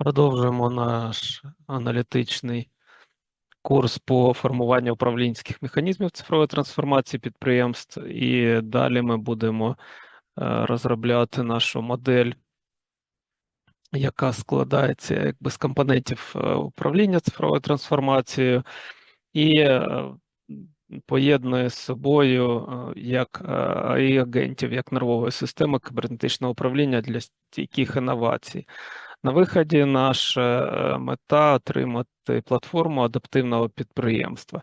Продовжуємо наш аналітичний курс по формуванню управлінських механізмів цифрової трансформації підприємств, і далі ми будемо е, розробляти нашу модель, яка складається якби з компонентів е, управління цифровою трансформацією і е, поєднує з собою як AI агентів, як нервової системи кібернетичного управління для стійких інновацій. На виході наша е, мета отримати платформу адаптивного підприємства.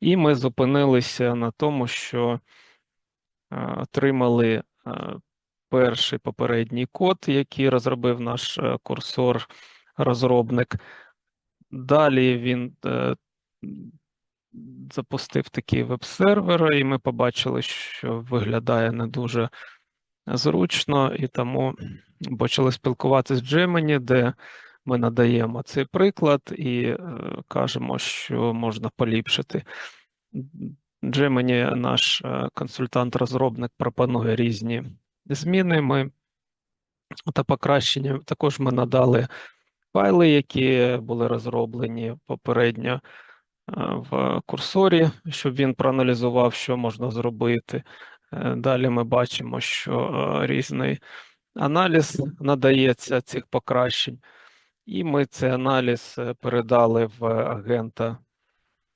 І ми зупинилися на тому, що е, отримали е, перший попередній код, який розробив наш курсор-розробник. Далі він запустив такий веб-сервер, і ми побачили, що виглядає не дуже зручно, і тому почали спілкуватися з Gemini, де ми надаємо цей приклад і е, кажемо, що можна поліпшити. Gemini, наш е, консультант-розробник, пропонує різні зміни. Ми та покращення. Також ми надали файли, які були розроблені попередньо е, в курсорі, щоб він проаналізував, що можна зробити. Далі ми бачимо, що різний аналіз надається цих покращень, і ми цей аналіз е, передали в агента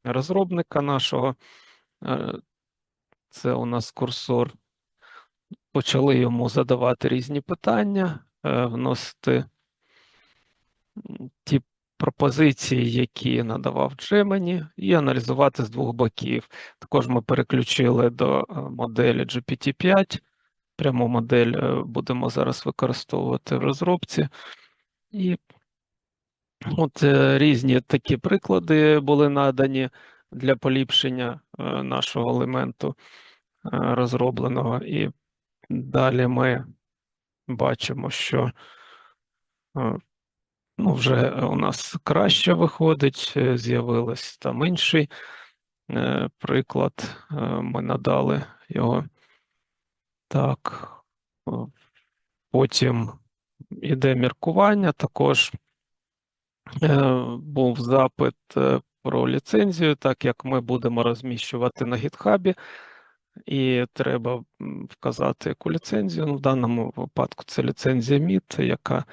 розробника нашого. Е, Це у нас курсор. Почали йому задавати різні питання, е, вносити ті пропозиції, які надавав Gemini, і аналізувати з двох боків. Також ми переключили до е, моделі GPT-5. Пряму модель е, будемо зараз використовувати в розробці. І от е, різні такі приклади були надані для поліпшення е, нашого елементу розробленого. І далі ми бачимо, що ну, вже у нас краще виходить, з'явилось там інший приклад. Ми надали його. Так, потім іде міркування. Також е, був запит е, про ліцензію, так як ми будемо розміщувати на гітхабі, і треба вказати яку ліцензію. Ну, в даному випадку це ліцензія MIT, яка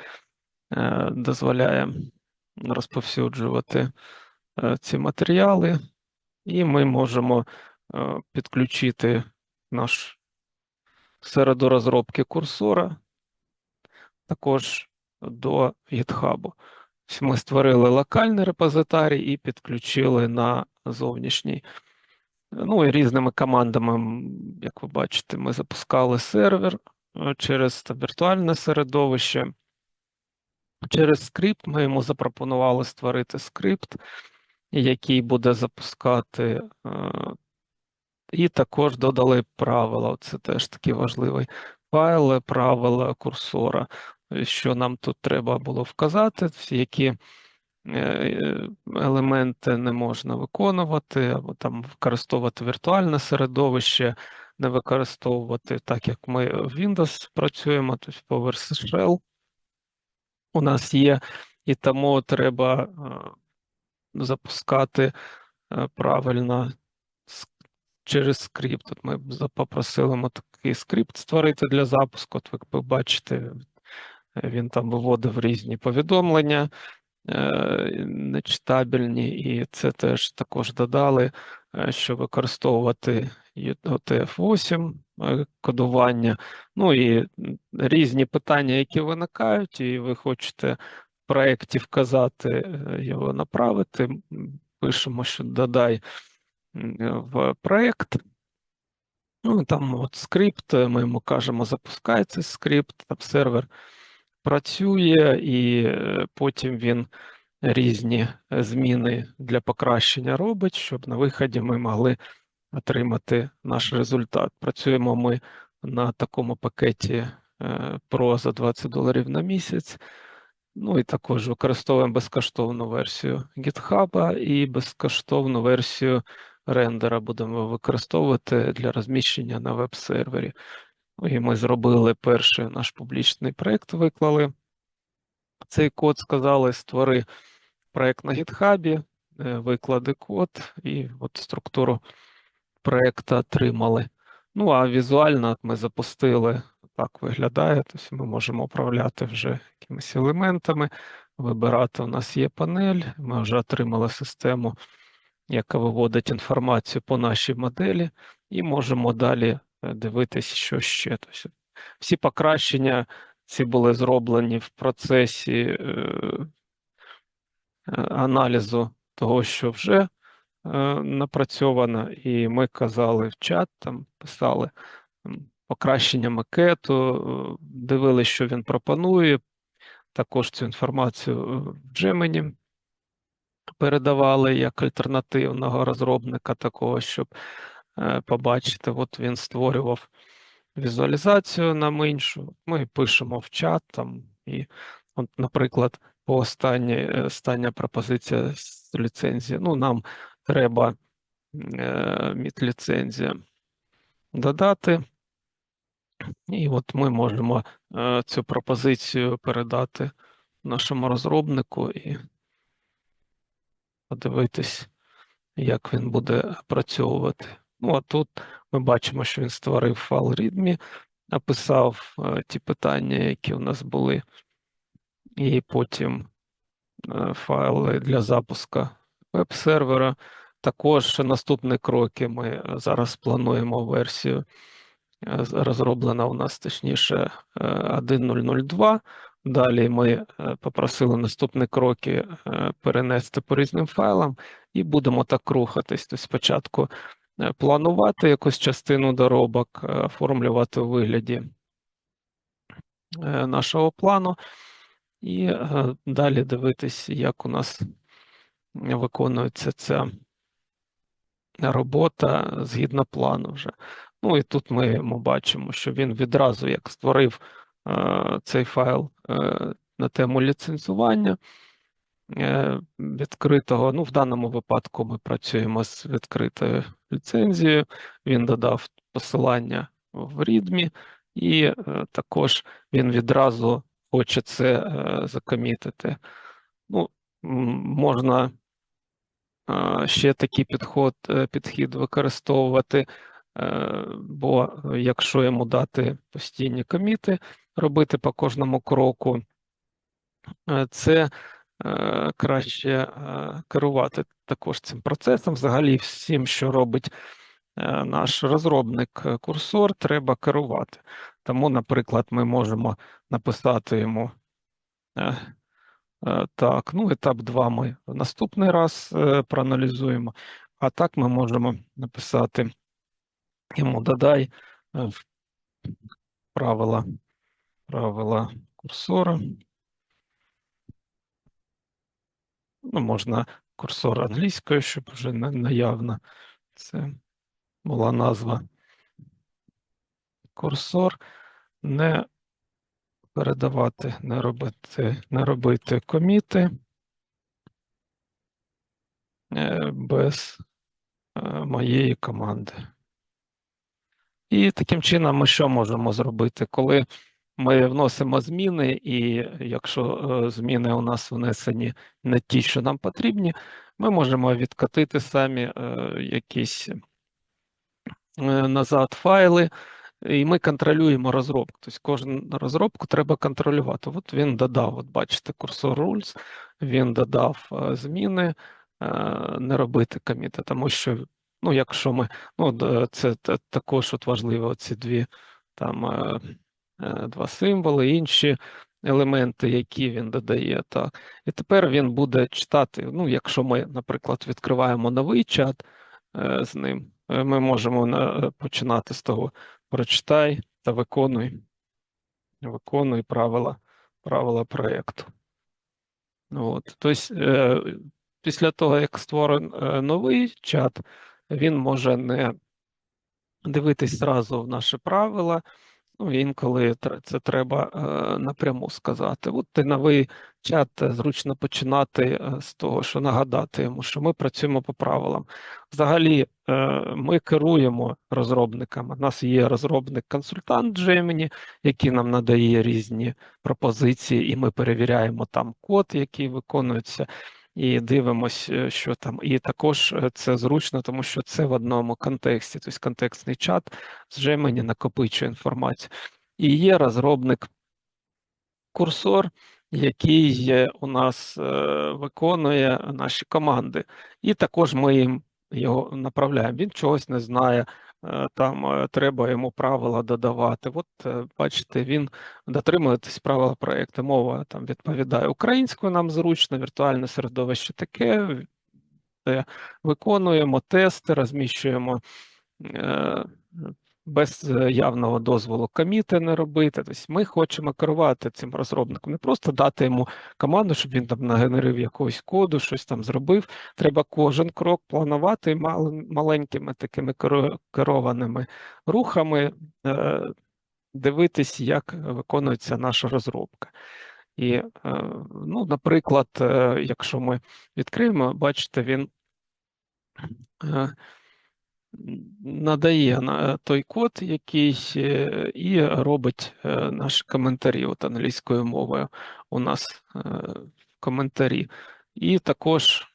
е, дозволяє розповсюджувати е, ці матеріали, і ми можемо е, підключити наш середу розробки курсора також до GitHub. Ми створили локальний репозитарій і підключили на зовнішній. Ну і різними командами, як ви бачите, ми запускали сервер е, через віртуальне середовище. Через скрипт ми йому запропонували створити скрипт, який буде запускати е, і також додали правила. Це теж такий важливий файл, правила курсора. Що нам тут треба було вказати, які е, елементи не можна виконувати, або там використовувати віртуальне середовище, не використовувати так, як ми в Windows працюємо, тобто PowerShell у нас є, і тому треба е, запускати е, правильно через скрипт. От ми попросили такий скрипт створити для запуску. От ви бачите, він там виводив різні повідомлення е, нечитабельні, і це теж також додали, е, що використовувати UTF-8 е, кодування. Ну і різні питання, які виникають, і ви хочете в проєкті вказати, його направити. Пишемо, що додай в проєкт. Ну, там от скрипт, е, ми йому кажемо, запускай цей скрипт, там сервер працює, і е, потім він різні е, зміни для покращення робить, щоб на виході ми могли отримати наш результат. Працюємо ми на такому пакеті е, Pro за 20 доларів на місяць. Ну і також використовуємо безкоштовну версію GitHub і безкоштовну версію рендера будемо використовувати для розміщення на веб-сервері. Ну, і ми зробили перший наш публічний проєкт, виклали цей код сказали, створи проект на гітхабі, е, виклади код і от структуру проекту отримали. Ну, а візуально ми запустили, так виглядає, тобто ми можемо управляти вже якимись елементами, вибирати. У нас є панель, ми вже отримали систему, яка виводить інформацію по нашій моделі, і можемо далі е, дивитись, що ще. Тобто всі покращення ці були зроблені в процесі е, е, аналізу того, що вже напрацьовано, і ми казали в чат, там писали покращення макету, дивилися, що він пропонує. Також цю інформацію в Gemini передавали як альтернативного розробника такого, щоб е, побачити, от він створював візуалізацію нам іншу. Ми пишемо в чат там, і, от, наприклад, по останній е, остання пропозиція з ліцензії. Ну, нам треба е, мідліцензія додати. І от ми можемо е, цю пропозицію передати нашому розробнику і подивитись, як він буде працювати. Ну, а тут ми бачимо, що він створив файл README, написав е, ті питання, які у нас були, і потім е, файли для запуску веб-сервера. Також наступні кроки ми е, зараз плануємо версію, розроблена у нас точніше е, 1.0.0.2. Далі ми е, попросили наступні кроки е, перенести по різним файлам і будемо так рухатись. Тобто спочатку е, планувати якусь частину доробок, оформлювати у вигляді нашого плану, і далі дивитись, як у нас виконується ця робота згідно плану вже. Ну і тут ми, ми бачимо, що він відразу як створив цей файл е, на тему ліцензування е, відкритого. Ну, в даному випадку ми працюємо з відкритою ліцензією. Він додав посилання в README, і е, також він відразу хоче це е, закомітити. Ну, можна е, ще такий підход, е, підхід використовувати, е, бо якщо йому дати постійні коміти, робити по кожному кроку, е, це е, краще е, керувати також цим процесом. Взагалі, всім, що робить наш розробник курсор, треба керувати. Тому, наприклад, ми можемо написати йому. Так, ну етап 2 ми в наступний раз проаналізуємо, а так ми можемо написати йому додай правила, правила курсора. Ну, можна курсор англійською, щоб вже наявно це була назва. Курсор не передавати, не робити, не робити коміти е, без е, моєї команди. І таким чином ми що можемо зробити, коли ми вносимо зміни, і якщо е, зміни у нас внесені не ті, що нам потрібні, ми можемо відкатити самі е, якісь е, назад файли, і ми контролюємо розробку. Тобто кожну розробку треба контролювати. От він додав, от бачите, курсор rules, він додав зміни, не робити коміти, тому що, ну, якщо ми, ну, це також от важливо ці дві там два символи, інші елементи, які він додає. Так. І тепер він буде читати. Ну, якщо ми, наприклад, відкриваємо новий чат е, з ним, е, ми можемо починати з того прочитай та виконуй, виконуй правила, правила проєкту. От. Тобто, е, після того, як створений е, новий чат, він може не дивитись зразу в наші правила, Ну, інколи це треба е, напряму сказати. От ти новий чат е, зручно починати е, з того, що нагадати йому, що ми працюємо по правилам. Взагалі, ми керуємо розробниками. У нас є розробник-консультант Gemini, який нам надає різні пропозиції, і ми перевіряємо там код, який виконується. І дивимось, е, що там. І також е, це зручно, тому що це в одному контексті, тобто контекстний чат з Gemini накопичує інформацію. І є розробник курсор, який у нас е, виконує наші команди. І також ми їм його направляємо. Він чогось не знає, там е, треба йому правила додавати. От е, бачите, він дотримується правила проєкту. Мова там відповідає українською, нам зручно, віртуальне середовище таке. Виконуємо тести, розміщуємо е, без е, явного дозволу коміти не робити. Тобто ми хочемо керувати цим розробником, не просто дати йому команду, щоб він там нагенерив якогось коду, щось там зробив. Треба кожен крок планувати мал- маленькими такими керованими рухами, е, дивитись, як виконується наша розробка. І, е, ну, наприклад, якщо ми відкриємо, бачите, він надає на той код, який е, і робить е, наші коментарі от англійською мовою у нас е, коментарі. І також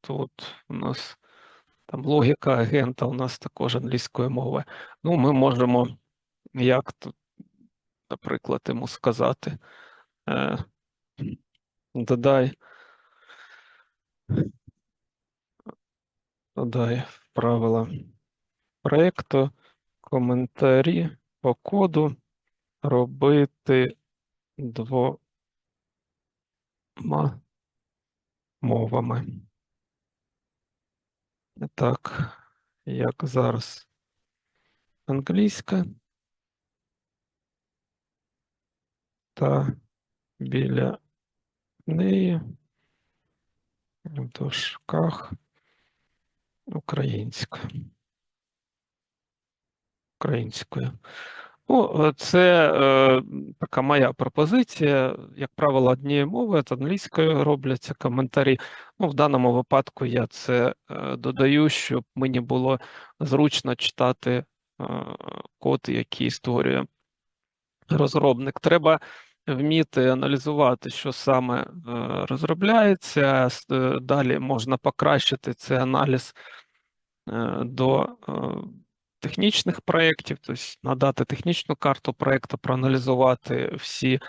тут у нас там логіка агента у нас також англійською мовою. Ну, ми можемо, як тут, наприклад, йому сказати, додай, додай правила проєкту, коментарі по коду робити двома мовами. Так, як зараз англійська та біля неї в дужках українська. Українською. Ну, це е, така моя пропозиція. Як правило, однією мовою, то англійською робляться коментарі. Ну, в даному випадку я це е, додаю, щоб мені було зручно читати е, код, який створює розробник. Треба вміти аналізувати, що саме е, розробляється. Е, Далі можна покращити цей аналіз е, до технічних проєктів, тобто надати технічну карту проєкту, проаналізувати всі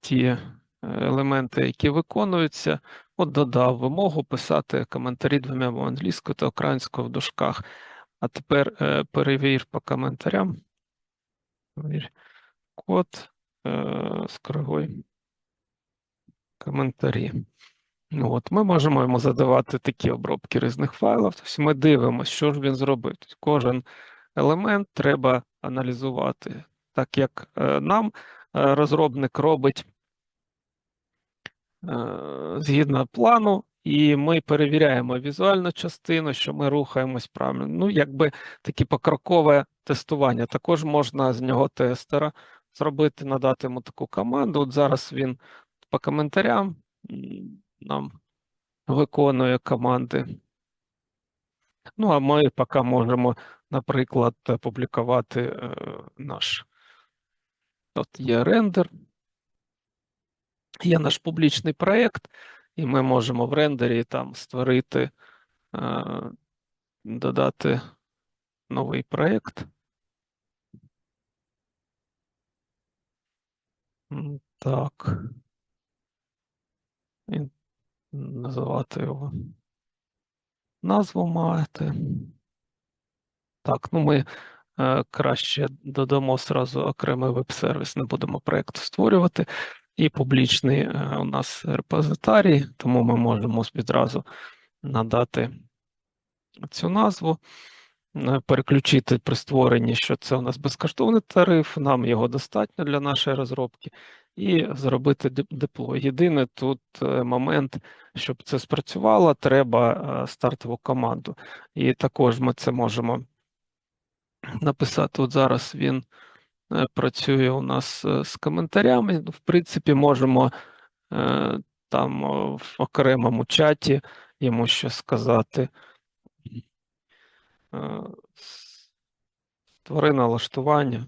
ті елементи, які виконуються. От додав вимогу писати коментарі двома англійською та українською в дужках. А тепер перевір по коментарям. Код, е, скоригуй коментарі. Ну, От, ми можемо йому задавати такі обробки різних файлів. Тобто ми дивимося, що ж він зробив. Тобто кожен елемент треба аналізувати, так як е, нам е, розробник робить згідно плану, і ми перевіряємо візуальну частину, що ми рухаємось правильно. Ну, якби таке покрокове тестування. Також можна з нього тестера зробити, надати йому таку команду. От зараз він по коментарям нам виконує команди. Ну, а ми поки можемо, наприклад, публікувати е, наш. От є рендер, є наш публічний проєкт, і ми можемо в рендері там створити, е, додати новий проєкт. Так. І називати його. Назву маєте. Так, ну ми е, краще додамо зразу окремий веб-сервіс, не будемо проєкт створювати. І публічний е, у нас репозитарій, тому ми можемо відразу надати цю назву, е, переключити при створенні, що це у нас безкоштовний тариф, нам його достатньо для нашої розробки, і зробити деп- деплой. Єдиний тут е, момент, щоб це спрацювало, треба стартову команду. І також ми це можемо написати. От зараз він працює у нас е, з коментарями. Ну, В принципі, можемо е, там в окремому чаті йому щось сказати. Е, Створи налаштування.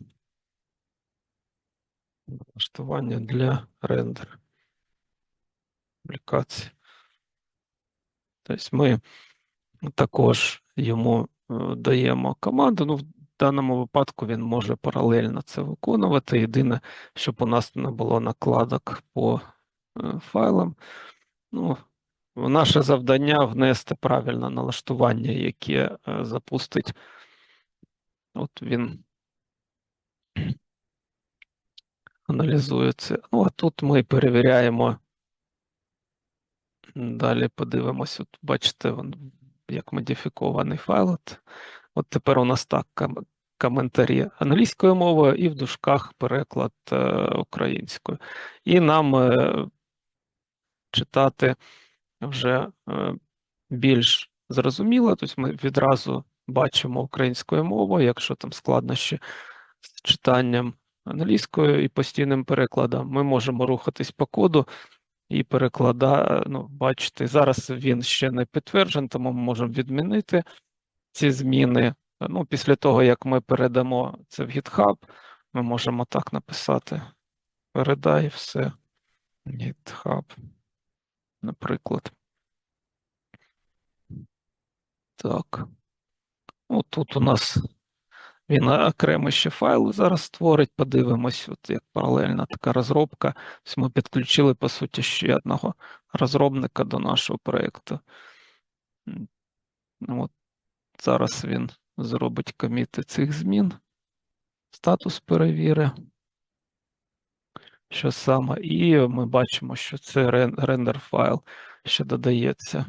Налаштування для рендер аплікації. Тобто ми також йому е, даємо команду. Ну, даному випадку він може паралельно це виконувати. Єдине, щоб у нас не було накладок по е, файлам. Ну, наше завдання внести правильне налаштування, яке е, запустить. От він аналізує. Ну, а тут ми перевіряємо. Далі подивимось, от бачите, як модифікований файл. От, тепер у нас так коментарі англійською мовою і в дужках переклад е, українською. І нам е, читати вже е, більш зрозуміло, тобто ми відразу бачимо українською мовою, якщо там складнощі з читанням англійською і постійним перекладом, ми можемо рухатись по коду і перекладати, ну, бачите, зараз він ще не підтверджений, тому ми можемо відмінити ці зміни. Ну, після того, як ми передамо це в GitHub, ми можемо так написати: передай все GitHub, наприклад. Так. Ну, тут у нас він окремо ще файл зараз створить. Подивимось, от як паралельна така розробка. Тобто ми підключили, по суті, ще одного розробника до нашого проєкту. От зараз він зробить коміти цих змін, статус перевіри. Що саме, і ми бачимо, що це рендер файл, що додається,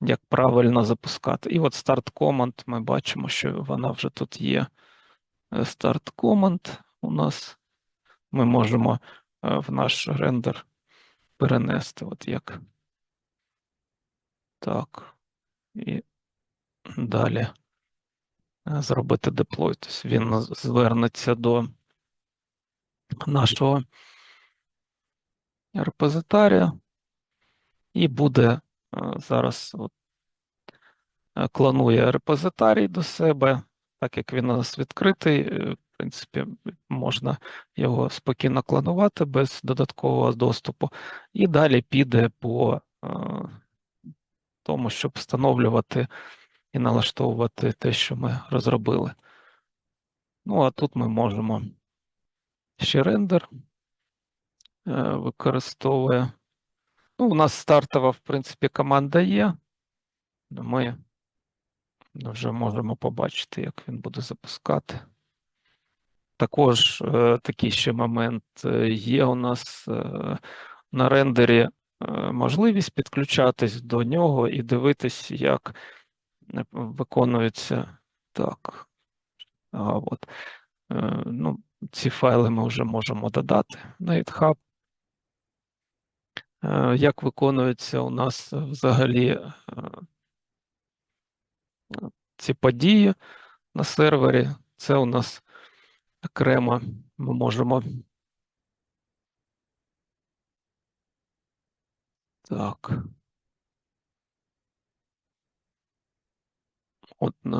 як правильно запускати. І от start command, ми бачимо, що вона вже тут є. Е, Start command у нас. Ми можемо е, в наш рендер перенести. От як. Так. І далі зробити деплой. Тобто він звернеться до нашого репозитарія і буде е, зараз от, е, клонує репозитарій до себе, так як він у нас відкритий, е, в принципі, можна його спокійно клонувати без додаткового доступу, і далі піде по е, тому, щоб встановлювати і налаштовувати те, що ми розробили. Ну, а тут ми можемо ще рендер е, використовує. Ну, у нас стартова, в принципі, команда є. Ми вже можемо побачити, як він буде запускати. Також е, такий ще момент е, є у нас на рендері можливість підключатись до нього і дивитись, як виконується так. А, от. Е, ну, ці файли ми вже можемо додати на GitHub. Е, Як виконуються у нас взагалі е, ці події на сервері? Це у нас окремо ми можемо. Так. От на